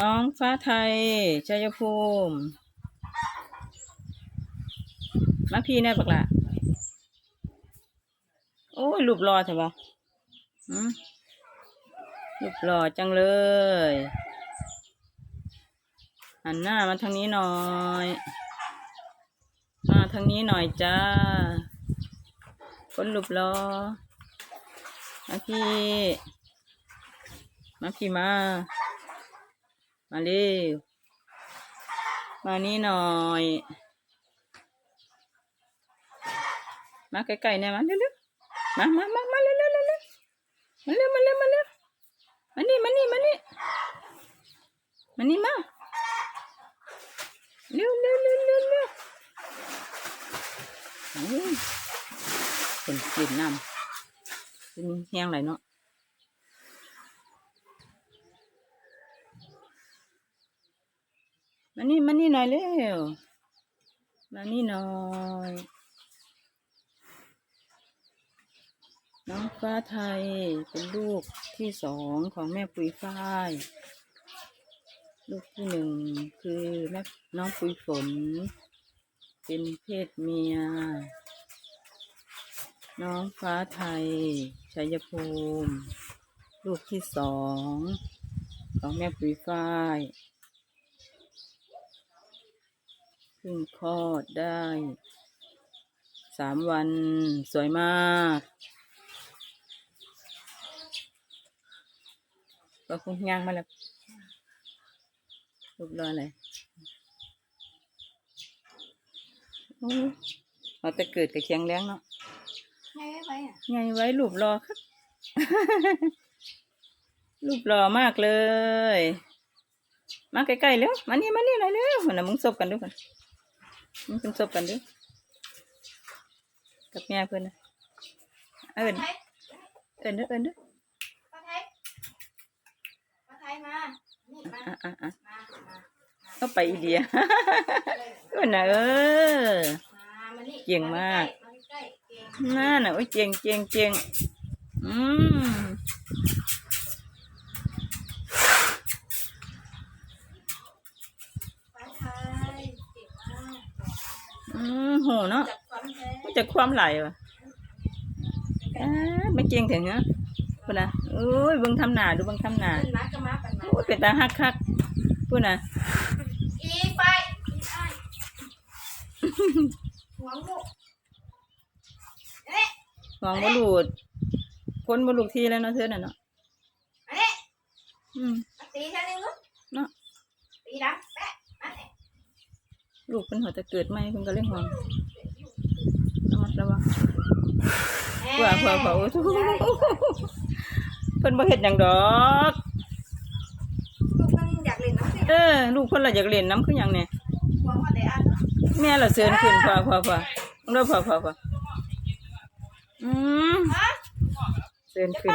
น้องฟ้าไทย ชัยภูมิมาพี่แน่บักละโอ้ยรูปรอใช่ปะอืมรูปรอจังเลย หันหน้ามาทางนี้หน่อย มาทางนี้หน่อยจ้า คนรูปรอมาพี่ มาพี่มา มาเร็วมานี่หน่อย มาใกล้ๆเนี่ยมาเร็วๆมามามามาเร็วๆเร็วๆเร็วๆมาเร็วมาเร็วมาเร็วมานี่มานี่มานี่มานี่มาเร็วเร็วเร็วเร็วเร็วโอ้ยเป็นกลิ่นน้ำเป็นแห้งไหลเนาะ มานี่มานี่หน่อยเร็วมานี่หน่อย น้องฟ้าไทยเป็นลูกที่สองของแม่ปุ๋ยฝ้าย ลูกที่หนึ่งคือแม่น้องปุยฝน เป็นเพศเมีย น้องฟ้าไทยชัยภูมิ ลูกที่สองของแม่ปุ๋ยฝ้าย เพิ่งคลอดได้สามวันสวยมาก ก็คงย่างมาแล้วรูปรออะไรโอ้ยเราแต่เกิดกับเคียงแรงเนาะไงไว้ไว้อะไงไว้รูปรอครับรูปรอมากเลย มาใกล้ๆเร็วมานี่มานี่หน่อยเร็วนะมึงซบกันด้วยกัน มึงเป็นซบกันด้วยกับแม่เพื่อนนะเอิญไทยเอิญเด้อเอิญเด้อปลาไทยปลาไทยมานี่มาอะอะอะมามาเข้าไปอีเดียเอิญนะเออมามานี่เก่งมากมาใกล้ๆเก่งน่าน่ะโอ้ยเจียงเจียงเจียงอืม ปลาไทยเก่งมาก อืมโหเนาะจับความแท้มันจะความไหลวะอ่าไม่เจียงถึงเนาะพูดนะโอ้ยเบิ่งทำหนาดูเบิ่งทำหนาขึ้นมาก็มาปันมาโอ้ยเป็นตาฮักคักพูดนะอีไปอีไอ้หัวงูเอ๊ะหวังบ่หลุดคนบ่หลุดทีแล้วเนาะเธอน่ะเนาะเอ๊ะอืมมาตีแค่นี้ลูกเนาะตีดังแปะมาเนี่ย ลูกเพิ่นหัวจะเกิดใหม่เพิ่นก็เลยห่วงระมัดระวังเผื่อเผื่อเผื่อโอ้ยเพิ่นบ่เฮ็ดหยังดอกลูกมันอยากเล่นน้ำสิเออลูกเพิ่นละอยากเล่นน้ำคือหยังเนี่ยหัวมันได้อันเนาะแม่ละเชิญขึ้นพอพอพอเด้อพอพอพออืมฮะเชิญเดี๋ยวขึ้น